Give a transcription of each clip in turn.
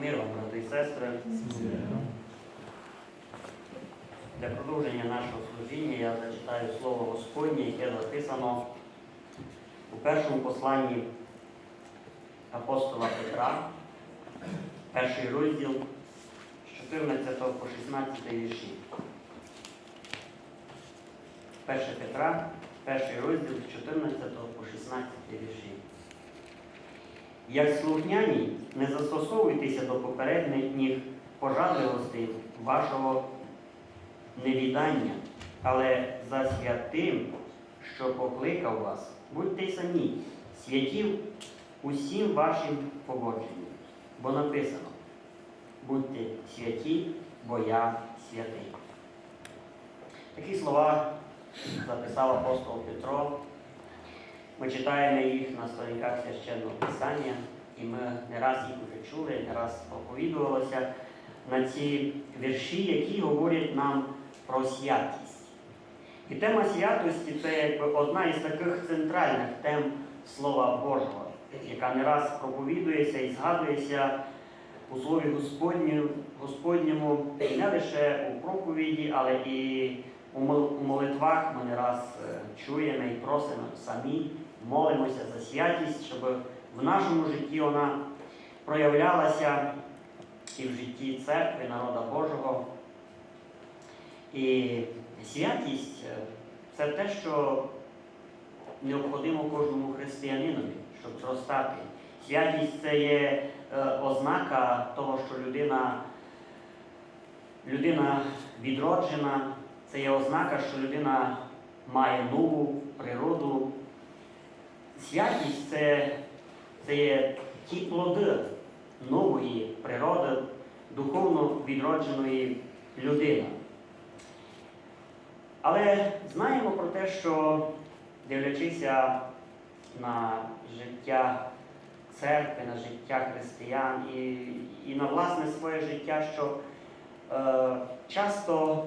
Мир вам, брати і сестри. Для продовження нашого служіння я зачитаю слово Господнє, яке записано у першому посланні апостола Петра, перший розділ з 14 по 16 вірші. 1 Петра, перший розділ з 14 по 16 вірші. Як слухняні, не застосовуйтеся до попередніх пожадливостей вашого невідання, але за святим, що покликав вас, будьте самі, святів усім вашим поводженням. Бо написано, будьте святі, бо я святий. Такі слова записав апостол Петро. Ми читаємо їх на сторінках священного Писання, і ми не раз їх вже чули, не раз проповідувалося на ці вірші, які говорять нам про святість. І тема святості це якби одна із таких центральних тем Слова Божого, яка не раз проповідується і згадується у Слові Господньому не лише у проповіді, але і у молитвах ми не раз е, чуємо і просимо самі, молимося за святість, щоб в нашому житті вона проявлялася і в житті церкви, народа Божого. І святість е, це те, що необходимо кожному християнинові, щоб зростати. Святість це є е, ознака того, що людина, людина відроджена, це є ознака, що людина має нову природу. Святість це, це є ті плоди нової природи, духовно відродженої людини. Але знаємо про те, що дивлячися на життя церкви, на життя християн і, і на власне своє життя, що е, часто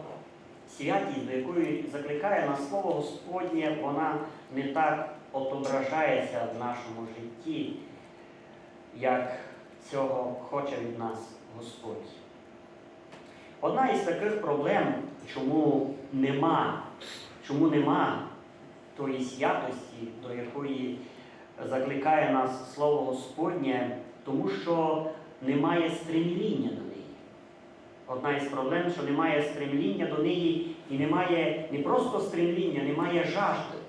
святість, до якої закликає нас Слово Господнє, вона не так отображається в нашому житті, як цього хоче від нас Господь. Одна із таких проблем, чому нема, чому нема тої святості, до якої закликає нас Слово Господнє, тому що немає стремління до неї. Одна із проблем, що немає стремління до неї і немає не просто стремління, немає жажди.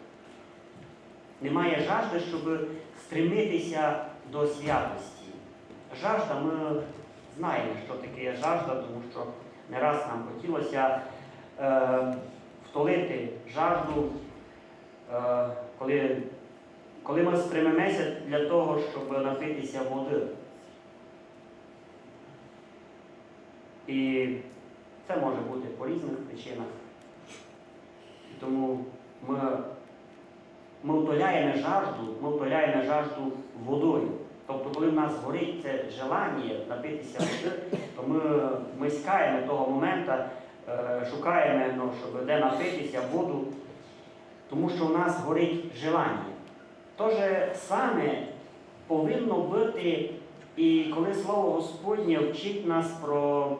Немає жажди, щоб стремитися до святості. Жажда, ми знаємо, що таке жажда, тому що не раз нам хотілося е, втолити жажду, е, коли, коли ми стремимося для того, щоб напитися води. І це може бути по різних причинах. Тому ми, ми втоляємо жажду, ми втоляємо жажду водою. Тобто, коли в нас горить це желання напитися води, то ми, ми скаємо того моменту, е, шукаємо, ну, щоб де напитися воду, тому що в нас горить желання. То же саме повинно бути, і коли Слово Господнє вчить нас про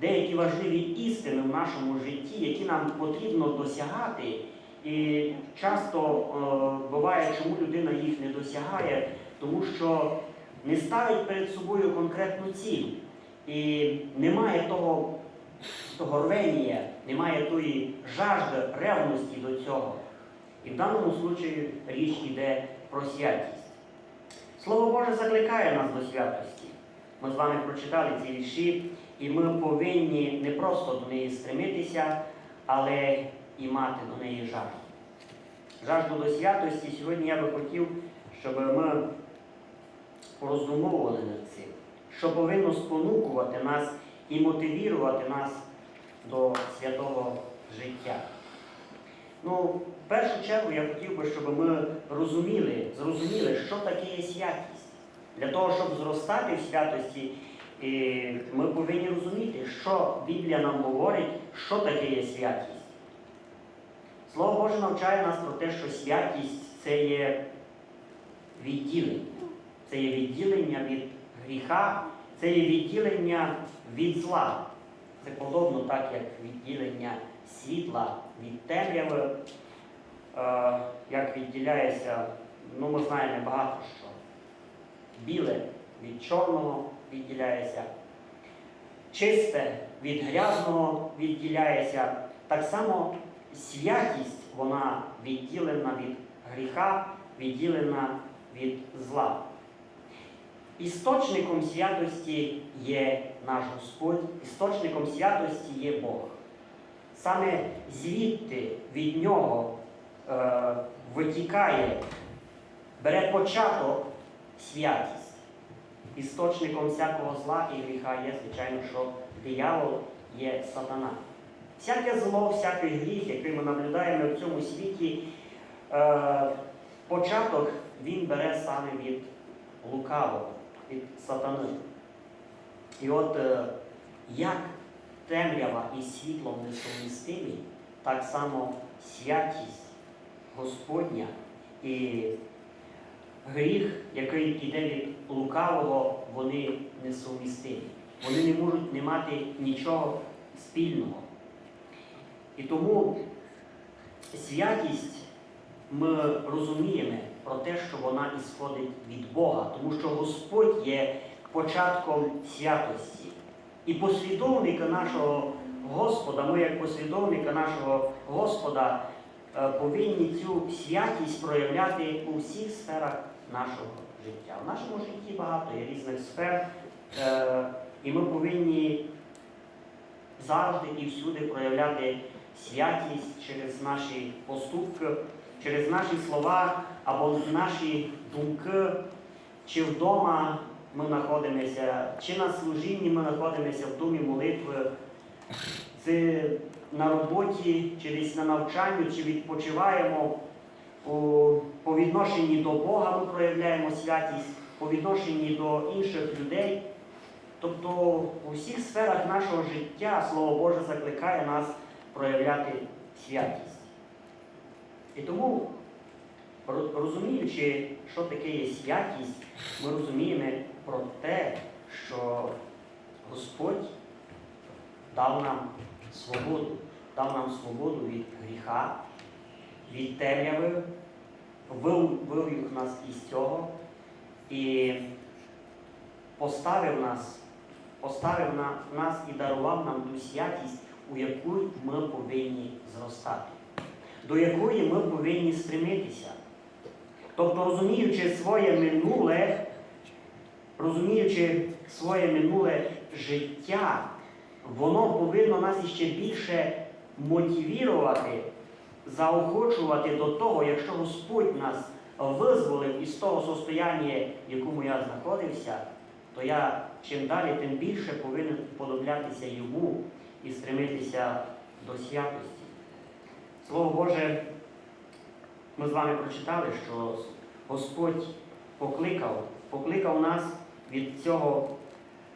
деякі важливі істини в нашому житті, які нам потрібно досягати. І часто е, буває, чому людина їх не досягає, тому що не ставить перед собою конкретну ціль. І немає того, того рвення, немає тої жажди, ревності до цього. І в даному случаї річ йде про святість. Слово Боже закликає нас до святості. Ми з вами прочитали ці вірші, і ми повинні не просто до неї стремитися, але і мати до неї жажду. Жажду до святості сьогодні я би хотів, щоб ми пороздумовували над цим, що повинно спонукувати нас і мотивувати нас до святого життя. Ну, в першу чергу я хотів би, щоб ми розуміли, зрозуміли, що таке є святість. Для того, щоб зростати в святості, ми повинні розуміти, що Біблія нам говорить, що таке є святість. Слово Боже навчає нас про те, що святість це є відділення. Це є відділення від гріха, це є відділення від зла. Це подобно так, як відділення світла від темряви, е, як відділяється, ну ми знаємо багато що. Біле від чорного відділяється, чисте від грязного відділяється. Так само святість вона відділена від гріха, відділена від зла. Істочником святості є наш Господь, істочником святості є Бог. Саме звідти від нього е, витікає, бере початок святість. Істочником всякого зла і гріха є, звичайно, що диявол є сатана. Всяке зло, всякий гріх, який ми наблюдаємо в цьому світі, е, початок він бере саме від лукавого, від сатани. І от е, як темрява і світло несумістимі, так само святість Господня і гріх, який йде від лукавого, вони несумістимі. Вони не можуть не мати нічого спільного. І тому святість ми розуміємо про те, що вона ісходить від Бога, тому що Господь є початком святості. І послідовника нашого Господа, ми як послідовника нашого Господа е, повинні цю святість проявляти у всіх сферах нашого життя. В нашому житті багато є різних сфер, е, і ми повинні завжди і всюди проявляти святість через наші поступки, через наші слова або наші думки, чи вдома ми знаходимося, чи на служінні ми знаходимося в домі молитви, це на роботі, чи десь на навчанні, чи відпочиваємо. По відношенні до Бога ми проявляємо святість, по відношенні до інших людей. Тобто у всіх сферах нашого життя Слово Боже закликає нас проявляти святість. І тому, розуміючи, що таке є святість, ми розуміємо про те, що Господь дав нам свободу, дав нам свободу від гріха, від темряви, вив- вивів нас із цього і поставив нас, поставив на, нас і дарував нам ту святість, у яку ми повинні зростати, до якої ми повинні стремитися. Тобто, розуміючи своє минуле, розуміючи своє минуле життя, воно повинно нас іще більше мотивувати, заохочувати до того, якщо Господь нас визволив із того состояння, в якому я знаходився, то я чим далі, тим більше повинен подоблятися йому і стремитися до святості. Слово Боже, ми з вами прочитали, що Господь покликав, покликав нас від цього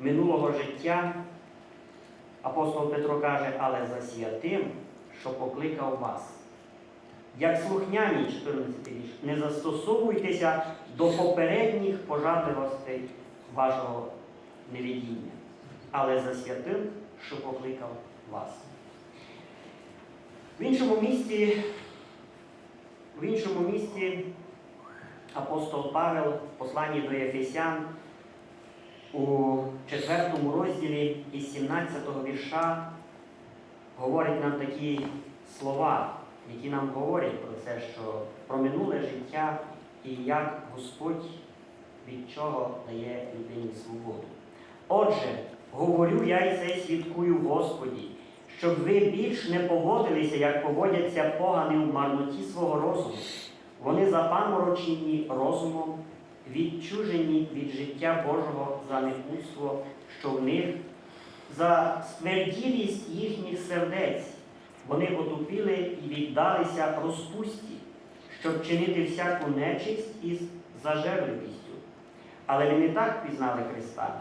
минулого життя. Апостол Петро каже, але за святим, що покликав вас. Як слухняні, 14 вірш, не застосовуйтеся до попередніх пожадливостей вашого невідіння, але за святим, що покликав вас. В іншому місці, в іншому місці апостол Павел в посланні до Єфесян у 4 розділі із 17 вірша говорить нам такі слова, які нам говорять про це, що про минуле життя і як Господь від чого дає людині свободу. Отже, говорю я і це свідкую Господі, щоб ви більш не поводилися, як поводяться погани в марноті свого розуму. Вони запаморочені розумом, відчужені від життя Божого за непутство, що в них, за стверділість їхніх сердець. Вони отупіли і віддалися розпусті, щоб чинити всяку нечисть із зажерливістю. Але ви не так пізнали Христа,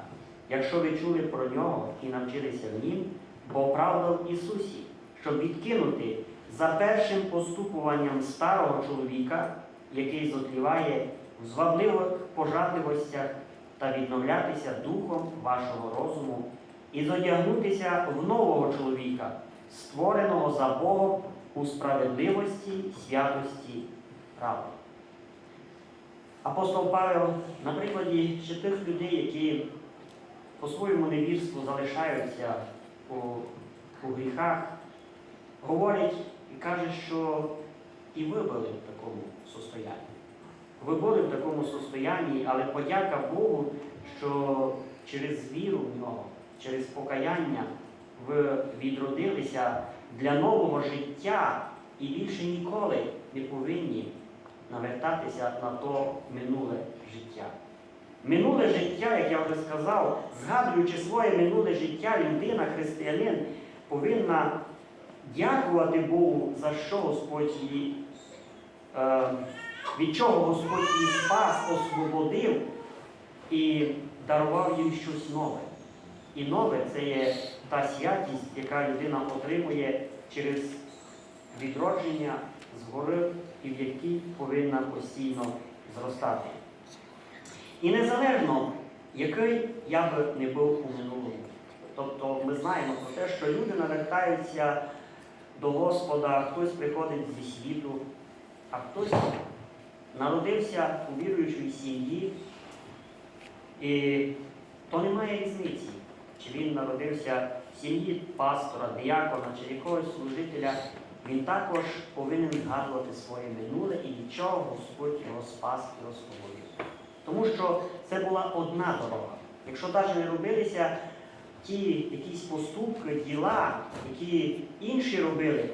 якщо ви чули про нього і навчилися в Нім, бо правда в Ісусі, щоб відкинути за першим поступуванням старого чоловіка, який зотліває в звабливих пожадливостях та відновлятися духом вашого розуму і зодягнутися в нового чоловіка, створеного за Богом у справедливості, святості, правди. Апостол Павел на прикладі ще тих людей, які по своєму невірству залишаються у, у гріхах, говорить і каже, що і ви були в такому состоянні. Ви були в такому состоянні, але подяка Богу, що через віру в нього, через покаяння ви відродилися для нового життя і більше ніколи не повинні навертатися на то минуле життя. Минуле життя, як я вже сказав, згадуючи своє минуле життя, людина, християнин, повинна дякувати Богу, за що Господь її, е, від чого Господь її спас, освободив і дарував їй щось нове. І нове це є та святість, яка людина отримує через відродження згори і в якій повинна постійно зростати. І незалежно, який я би не був у минулому. Тобто ми знаємо про те, що люди навертаються до Господа, хтось приходить зі світу, а хтось народився у віруючій сім'ї, і то немає різниці, чи він народився в сім'ї пастора, диякона чи якогось служителя, він також повинен згадувати своє минуле і від чого Господь його спас і освободив. Тому що це була одна дорога. Якщо навіть не робилися ті якісь поступки, діла, які інші робили,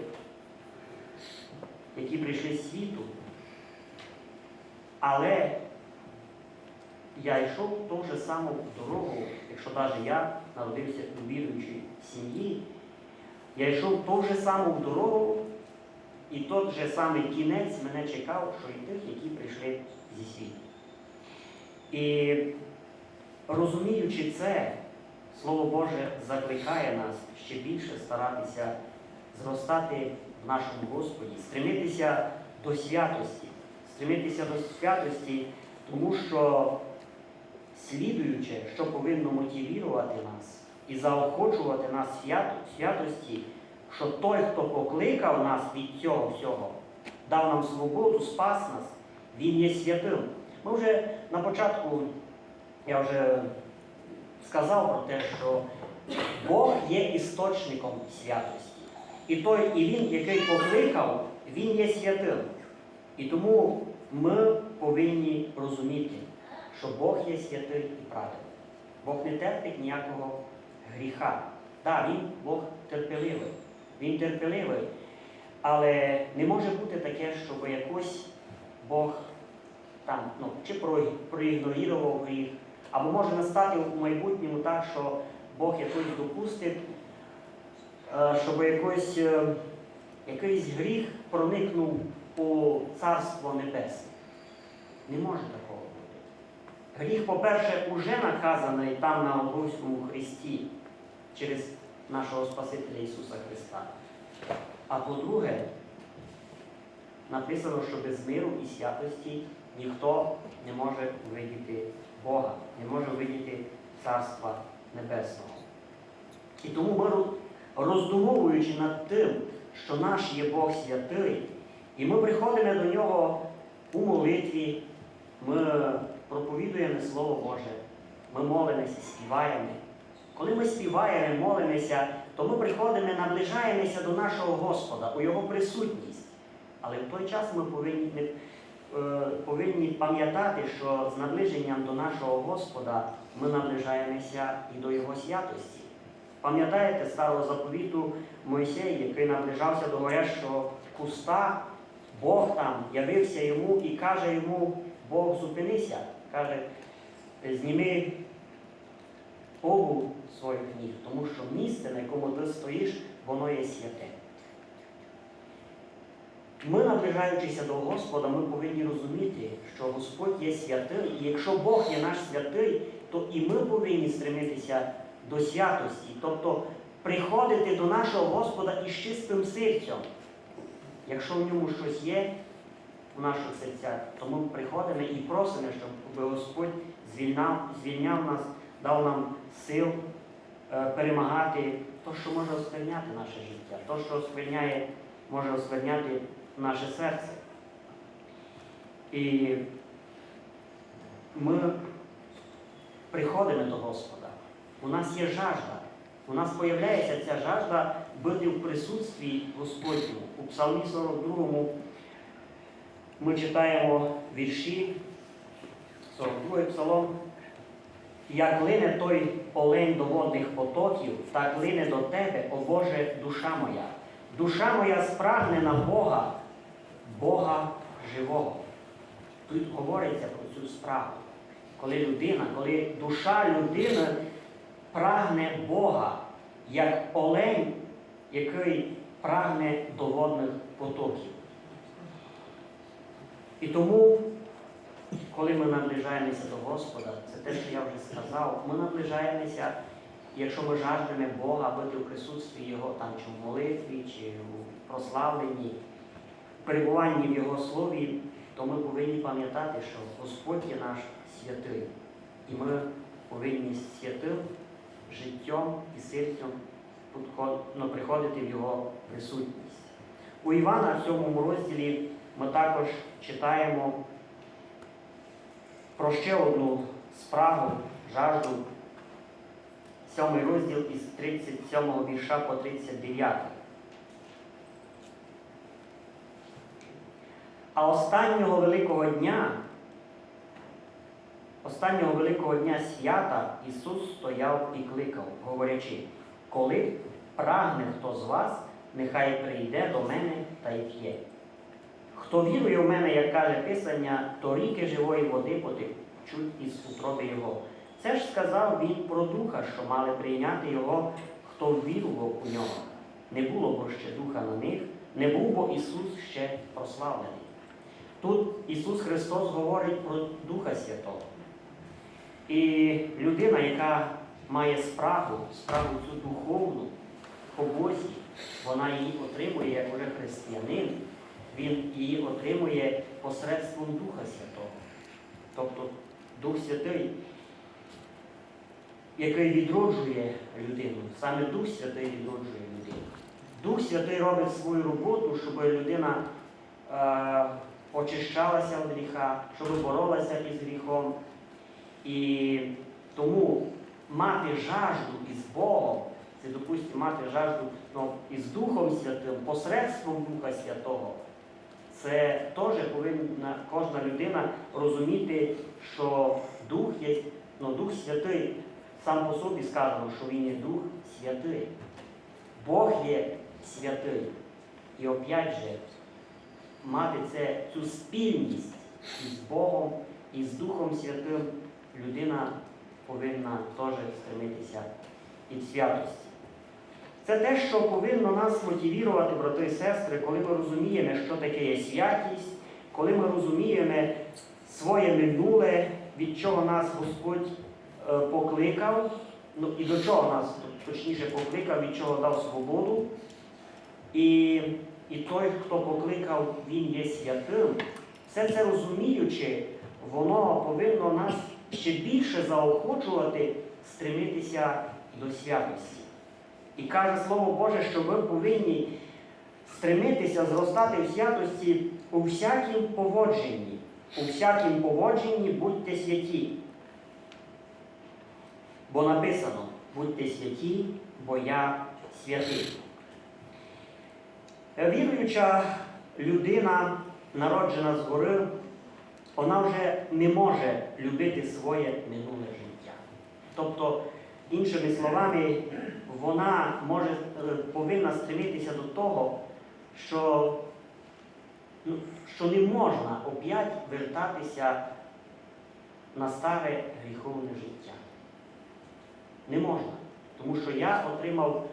які прийшли з світу, але я йшов ту ж саму дорогу, якщо навіть я народився у віруючій сім'ї, я йшов ту ж саму дорогу, і той же самий кінець мене чекав, що і тих, які прийшли зі світу. І розуміючи це, Слово Боже закликає нас ще більше старатися зростати в нашому Господі, стремитися до святості, стремитися до святості, тому що слідуюче, що повинно мотивувати нас і заохочувати нас свято, святості, що той, хто покликав нас від цього всього, дав нам свободу, спас нас, Він є святим. Ми вже на початку, я вже сказав про те, що Бог є істочником святості. І той, і Він, який покликав, Він є святим. І тому ми повинні розуміти, що Бог є святий і праведний. Бог не терпить ніякого гріха. Так, Він Бог терпеливий. Він терпеливий. Але не може бути таке, щоб якось Бог там, ну, чи про- проігнорував гріх, або може настати у майбутньому так, що Бог якось допустить, е, щоб якось, е, якийсь гріх проникнув у Царство Небесне. Не може такого бути. Гріх, по-перше, уже наказаний там на Голгофському Христі через нашого Спасителя Ісуса Христа. А по-друге, написано, що без миру і святості ніхто не може видіти Бога, не може видіти Царства Небесного. І тому ми, роздумовуючи над тим, що наш є Бог святий, і ми приходимо до Нього у молитві, ми проповідуємо Слово Боже, ми молимося, співаємо. Коли ми співаємо, молимося, то ми приходимо, наближаємося до нашого Господа, у Його присутність. Але в той час ми повинні, повинні пам'ятати, що з наближенням до нашого Господа ми наближаємося і до Його святості. Пам'ятаєте старого заповіту Мойсей, який наближався до горящого куста, Бог там явився йому і каже йому, Бог зупинися, каже, зніми обув своїх ніг, тому що місце, на якому ти стоїш, воно є святе. Ми, наближаючися до Господа, ми повинні розуміти, що Господь є святий, і якщо Бог є наш святий, то і ми повинні стремитися до святості, тобто приходити до нашого Господа із чистим серцем. Якщо в ньому щось є у наших серцях, то ми приходимо і просимо, щоб Господь звільняв, звільняв нас, дав нам сил е, перемагати то, що може оскверняти наше життя, то, що оскверняє, може оскверняти наше серце. І ми приходимо до Господа. У нас є жажда. У нас з'являється ця жажда бути в присутстві Господньому. У Псалмі 42 ми читаємо вірші, 42 псалом. Як лине той олень до водних потоків, так лине до тебе, о Боже, душа моя. Душа моя спрагне на Бога, Бога живого. Тут говориться про цю справу. Коли людина, коли душа людини прагне Бога, як олень, який прагне до водних потоків. І тому, коли ми наближаємося до Господа, це те, що я вже сказав, ми наближаємося, якщо ми жаждемо Бога бути в присутстві Його, там, чи в молитві, чи в прославленні, перебуванні в Його слові, то ми повинні пам'ятати, що Господь є наш святий. І ми повинні святим життям і серцем ну, приходити в Його присутність. У Івана в цьому розділі ми також читаємо про ще одну справу, жажду. Сьомий розділ із 37 вірша по 39. А останнього великого дня, останнього великого дня свята Ісус стояв і кликав, говорячи, коли прагне хто з вас, нехай прийде до мене та й п'є. Хто вірує в мене, як каже Писання, то ріки живої води потечуть із утроби Його. Це ж сказав він про духа, що мали прийняти його, хто вірував у нього. Не було бо ще духа на них, не був бо Ісус ще прославлений. Тут Ісус Христос говорить про Духа Святого. І людина, яка має справу, справу цю духовну по Бозі, вона її отримує як уже християнин, він її отримує посредством Духа Святого. Тобто Дух Святий, який відроджує людину, саме Дух Святий відроджує людину. Дух Святий робить свою роботу, щоб людина е, очищалася від гріха, щоб боролася із гріхом. І тому мати жажду із Богом, це, допустимо, мати жажду ну, із Духом Святим, посредством Духа Святого. Це теж повинна кожна людина розуміти, що Дух є, ну, Дух Святий, сам по собі сказано, що Він є Дух Святий. Бог є святий. І опять же, мати це, цю спільність із Богом і з Духом Святим, людина повинна теж стремитися і в святості. Це те, що повинно нас мотивувати, брати і сестри, коли ми розуміємо, що таке є святість, коли ми розуміємо своє минуле, від чого нас Господь е, покликав, ну і до чого нас точніше покликав, від чого дав свободу. І, і той, хто покликав, він є святим. Все це розуміючи, воно повинно нас ще більше заохочувати стремитися до святості. І каже Слово Боже, що ви повинні стремитися зростати в святості у всякім поводженні. У всякім поводженні будьте святі. Бо написано, будьте святі, бо я святий. Віруюча людина, народжена згори, вона вже не може любити своє минуле життя. Тобто, іншими словами, вона може, е, повинна стремитися до того, що, ну, що не можна оп'ять вертатися на старе гріховне життя. Не можна. Тому що я отримав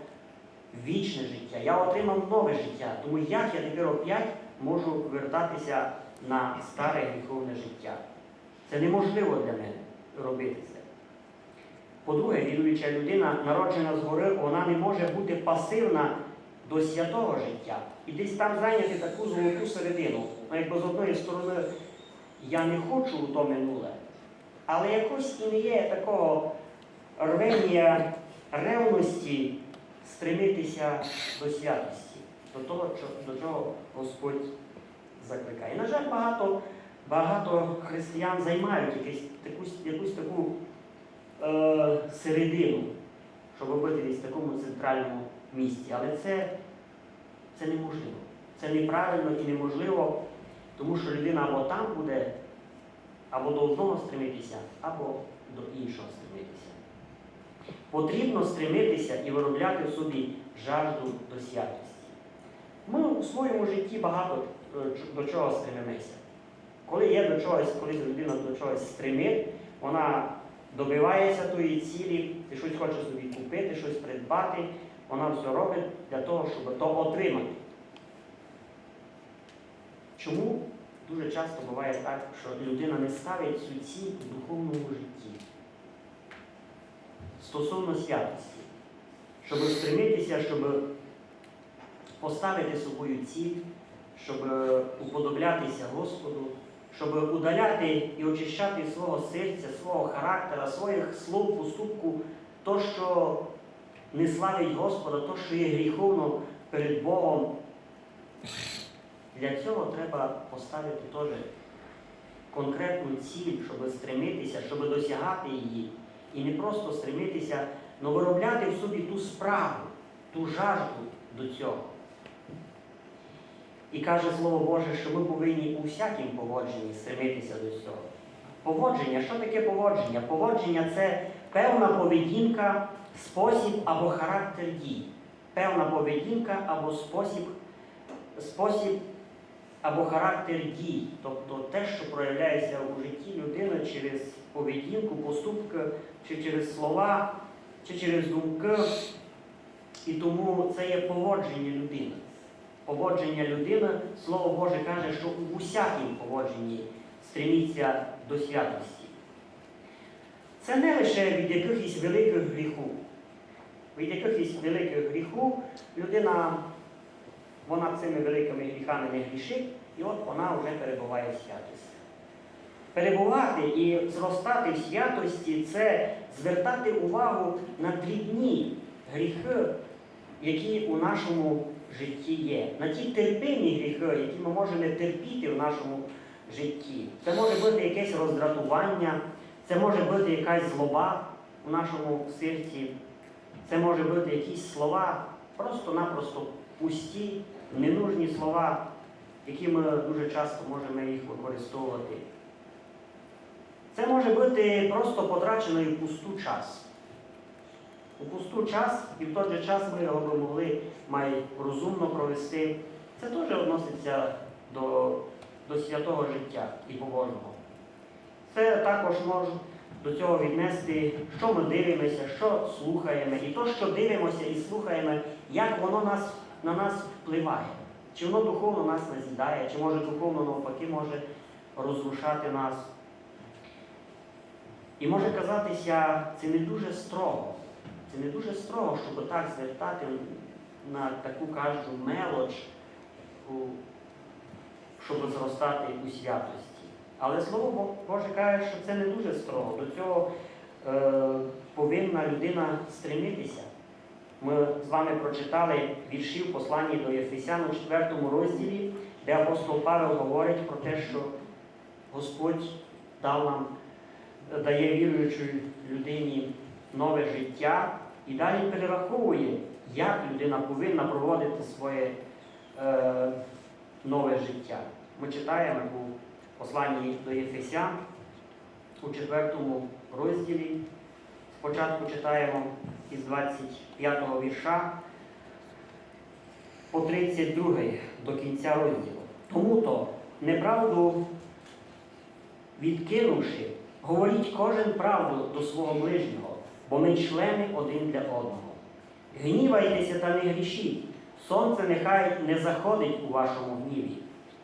вічне життя, я отримав нове життя. Тому як я тепер оп'ять можу вертатися на старе гріховне життя? Це неможливо для мене робити це. По-друге, віруюча людина, народжена згори, вона не може бути пасивна до святого життя. І десь там зайняти таку золоту середину. Ну, якби з одної сторони я не хочу у то минуле, але якось і не є такого рвення ревності стремитися до святості, до того, до чого Господь закликає. На жаль, багато, багато християн займають якусь, якусь, якусь таку е, середину, щоб бути десь в такому центральному місці. Але це, це неможливо. Це неправильно і неможливо, тому що людина або там буде, або до одного стремитися, або до іншого стремитися. Потрібно стремитися і виробляти в собі жажду до святості. Ми у своєму житті багато е, до чого стремимося. Коли є до чогось, коли людина до чогось стремить, вона добивається тої цілі, ти щось хоче собі купити, щось придбати, вона все робить для того, щоб то отримати. Чому дуже часто буває так, що людина не ставить цю ціль в духовному житті стосовно святості, щоб стремитися, щоб поставити собою ціль, щоб уподоблятися Господу, щоб удаляти і очищати свого серця, свого характера, своїх слов, поступку, то, що не славить Господа, то, що є гріховно перед Богом. Для цього треба поставити теж конкретну ціль, щоб стремитися, щоб досягати її. І не просто стремитися, але виробляти в собі ту справу, ту жажду до цього. І каже Слово Боже, що ми повинні у всякім поводженні стремитися до цього. Поводження, що таке поводження? Поводження це певна поведінка, спосіб або характер дій. Певна поведінка або спосіб, спосіб або характер дій. Тобто те, що проявляється у житті людини через поведінку, поступки, чи через слова, чи через думки. І тому це є поводження людини. Поводження людини, Слово Боже каже, що у усякім поводженні стреміться до святості. Це не лише від якихось великих гріху. Від якихось великих гріху людина, вона цими великими гріхами не грішить, і от вона вже перебуває в святості. Перебувати і зростати в святості це звертати увагу на дрібні гріхи, які у нашому житті є, на ті терпимі гріхи, які ми можемо терпіти в нашому житті. Це може бути якесь роздратування, це може бути якась злоба у нашому серці, це може бути якісь слова, просто-напросто пусті, ненужні слова, які ми дуже часто можемо їх використовувати. Це може бути просто потрачений в пусту час. У пусту час і в той же час ми його би могли май розумно провести. Це теж відноситься до, до святого життя і побожного. Це також може до цього віднести, що ми дивимося, що слухаємо, і то, що дивимося і слухаємо, як воно нас, на нас впливає. Чи воно духовно нас назідає, чи може духовно навпаки може розрушати нас. І може казатися, це не дуже строго. Це не дуже строго, щоб так звертати на таку кажу мелоч, щоб зростати у святості. Але Слово Боже каже, що це не дуже строго. До цього е, повинна людина стремитися. Ми з вами прочитали вірші в посланні до Єфесян у 4 розділі, де апостол Павел говорить про те, що Господь дав нам, дає віруючій людині нове життя і далі перераховує, як людина повинна проводити своє е, нове життя. Ми читаємо у посланні до Єфесян у 4 розділі. Спочатку читаємо із 25 го вірша по 32 до кінця розділу. Тому то неправду відкинувши, говоріть кожен правду до свого ближнього, бо ми члени один для одного. Гнівайтеся та не грішіть, сонце нехай не заходить у вашому гніві,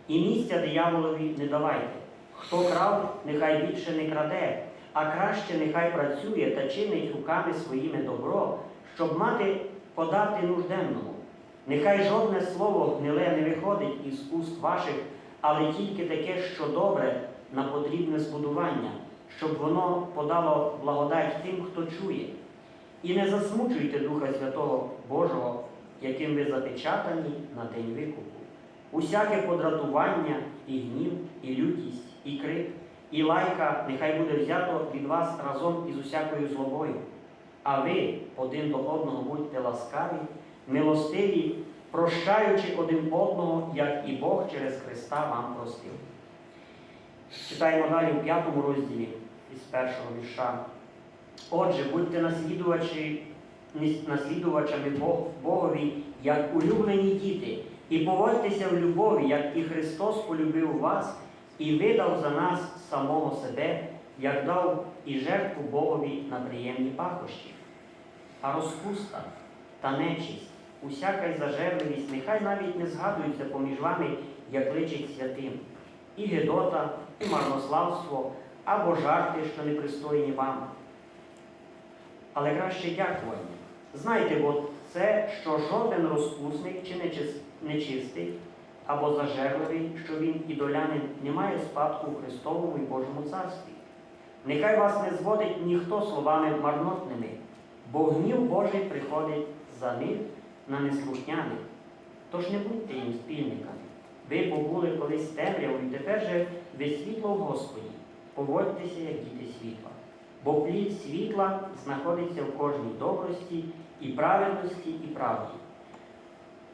і місця дияволові не давайте. Хто крав, нехай більше не краде, а краще нехай працює та чинить руками своїми добро, щоб мати подати нужденному. Нехай жодне слово гниле не виходить із уст ваших, але тільки таке, що добре на потрібне збудування, щоб воно подало благодать тим, хто чує. І не засмучуйте Духа Святого Божого, яким ви запечатані на день викупу. Усяке подратування, і гнів, і лютість, і крик, і лайка нехай буде взято від вас разом із усякою злобою. А ви один до одного будьте ласкаві, милостиві, прощаючи один одного, як і Бог через Христа вам простив. Читаємо далі в п'ятому розділі із першого вірша. Отже, будьте наслідувачі, наслідувачами Богові, як улюблені діти, і поводьтеся в любові, як і Христос полюбив вас і видав за нас самого себе, як дав і жертву Богові на приємні пахощі. А розпуста та нечисть, усяка й зажерливість, нехай навіть не згадуються поміж вами, як личить святим, і гидота, і марнославство, або жарти, що непристойні вам. Але краще дякування. Знайте, бо це, що жоден розпусник чи нечистий, або зажерливий, що він ідолянин, не має спадку у Христовому і Божому царстві. Нехай вас не зводить ніхто словами марнотними, бо гнів Божий приходить за них на неслухняних. Тож не будьте їм спільниками. Ви побули колись темрявою, тепер же ви світло в Господі. Поводьтеся, як діти світла. Бо плід світла знаходиться в кожній добрості і праведності, і правді.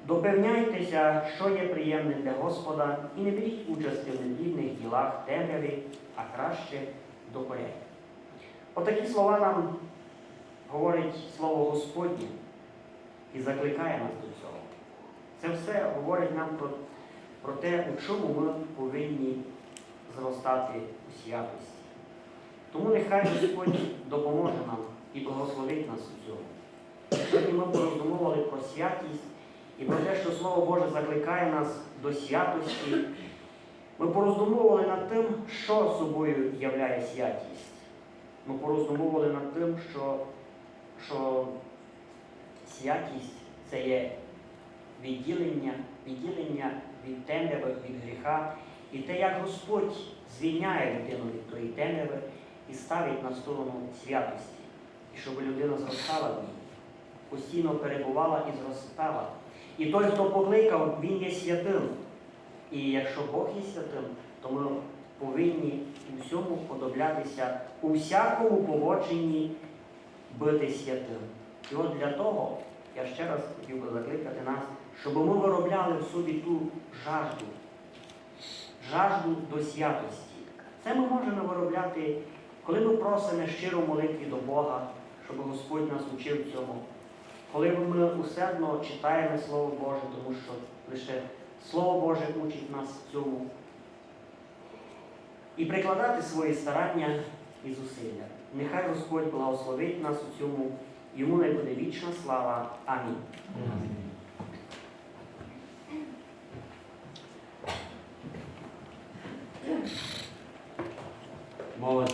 Допевняйтеся, що є приємним для Господа, і не беріть участі в неплідних ділах темряви, а краще докоряйте. Отакі слова нам говорить Слово Господнє і закликає нас до цього. Це все говорить нам про, про те, у чому ми повинні зростати у святості. Тому нехай Господь допоможе нам і благословить нас у цьому. Сьогодні ми пороздумували про святість і про те, що Слово Боже закликає нас до святості. Ми пороздумували над тим, що собою являє святість. Ми пороздумували над тим, що, що святість це є відділення, відділення від темряви, від гріха, і те, як Господь звільняє людину від тої темряви і ставить на сторону святості, і щоб людина зростала в ній, постійно перебувала і зростала. І той, хто покликав, він є святим. І якщо Бог є святим, то ми повинні у всьому подоблятися, у всякому поводженні бути святим. І от для того я ще раз хотів би закликати нас, щоб ми виробляли в собі ту жажду, жажду до святості. Це ми можемо виробляти, коли ми просимо щиро молитві до Бога, щоб Господь нас учив цьому. Коли ми усердно читаємо Слово Боже, тому що лише Слово Боже учить нас цьому. І прикладати свої старання і зусилля. Нехай Господь благословить нас у цьому, йому не буде вічна слава. Амінь. 冇问